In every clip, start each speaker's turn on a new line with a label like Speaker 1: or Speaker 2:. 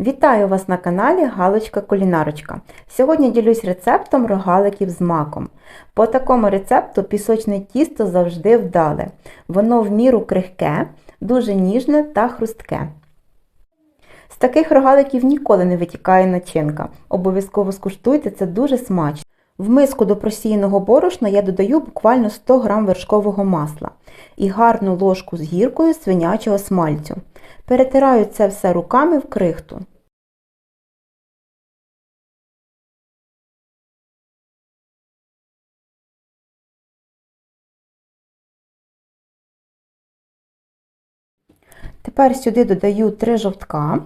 Speaker 1: Вітаю вас на каналі Галочка Кулінарочка. Сьогодні ділюсь рецептом рогаликів з маком. По такому рецепту пісочне тісто завжди вдале. Воно в міру крихке, дуже ніжне та хрустке. З таких рогаликів ніколи не витікає начинка. Обов'язково скуштуйте, це дуже смачно. В миску до просіяного борошна я додаю буквально 100 г вершкового масла і гарну ложку з гіркою свинячого смальцю. Перетираю це все руками в крихту. Тепер сюди додаю 3 жовтка,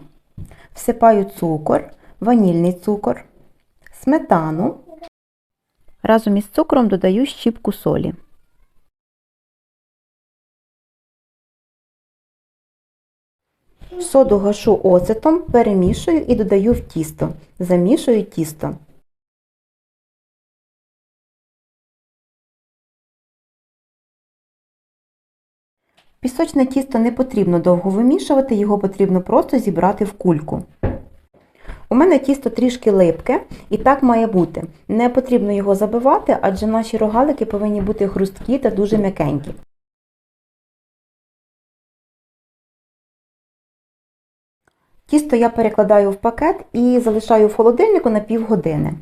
Speaker 1: всипаю цукор, ванільний цукор, сметану. Разом із цукром додаю щіпку солі. Соду гашу оцетом, перемішую і додаю в тісто. Замішую тісто. Пісочне тісто не потрібно довго вимішувати, його потрібно просто зібрати в кульку. У мене тісто трішки липке, і так має бути. Не потрібно його забивати, адже наші рогалики повинні бути хрусткі та дуже м'якенькі. Тісто я перекладаю в пакет і залишаю в холодильнику на півгодини.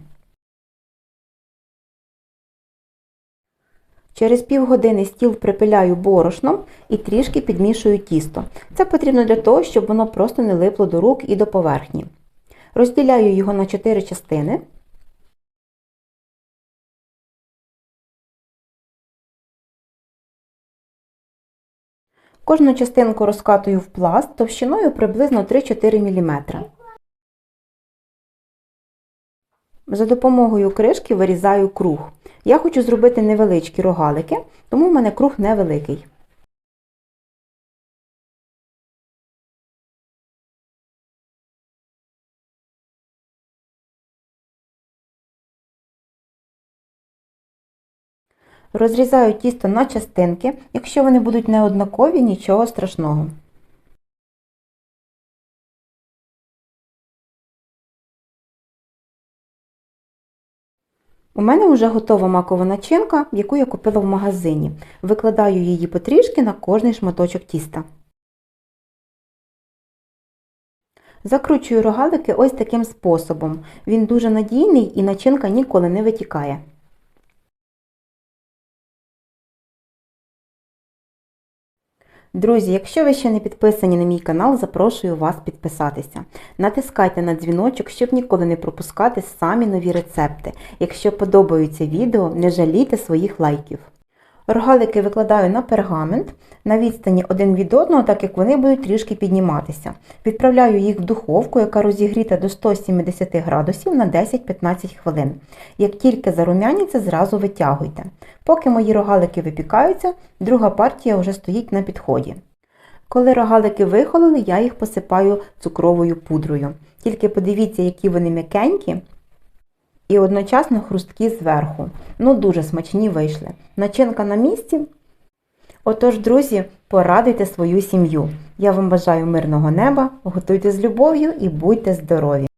Speaker 1: Через півгодини стіл припиляю борошном і трішки підмішую тісто. Це потрібно для того, щоб воно просто не липло до рук і до поверхні. Розділяю його на 4 частини. Кожну частинку розкатую в пласт товщиною приблизно 3-4 мм. За допомогою кришки вирізаю круг. Я хочу зробити невеличкі рогалики, тому в мене круг невеликий. Розрізаю тісто на частинки. Якщо вони будуть неоднакові, нічого страшного. У мене вже готова макова начинка, яку я купила в магазині. Викладаю її потрішки на кожний шматочок тіста. Закручую рогалики ось таким способом. Він дуже надійний і начинка ніколи не витікає. Друзі, якщо ви ще не підписані на мій канал, запрошую вас підписатися. Натискайте на дзвіночок, щоб ніколи не пропускати самі нові рецепти. Якщо подобаються відео, не жалійте своїх лайків. Рогалики викладаю на пергамент на відстані один від одного, так як вони будуть трішки підніматися. Відправляю їх в духовку, яка розігріта до 170 градусів на 10-15 хвилин. Як тільки зарум'яніться, зразу витягуйте. Поки мої рогалики випікаються, друга партія вже стоїть на підході. Коли рогалики вихололи, я їх посипаю цукровою пудрою. Тільки подивіться, які вони м'якенькі і одночасно хрусткі зверху. Ну, дуже смачні вийшли. Начинка на місці. Отож, друзі, порадуйте свою сім'ю. Я вам бажаю мирного неба, готуйте з любов'ю і будьте здорові!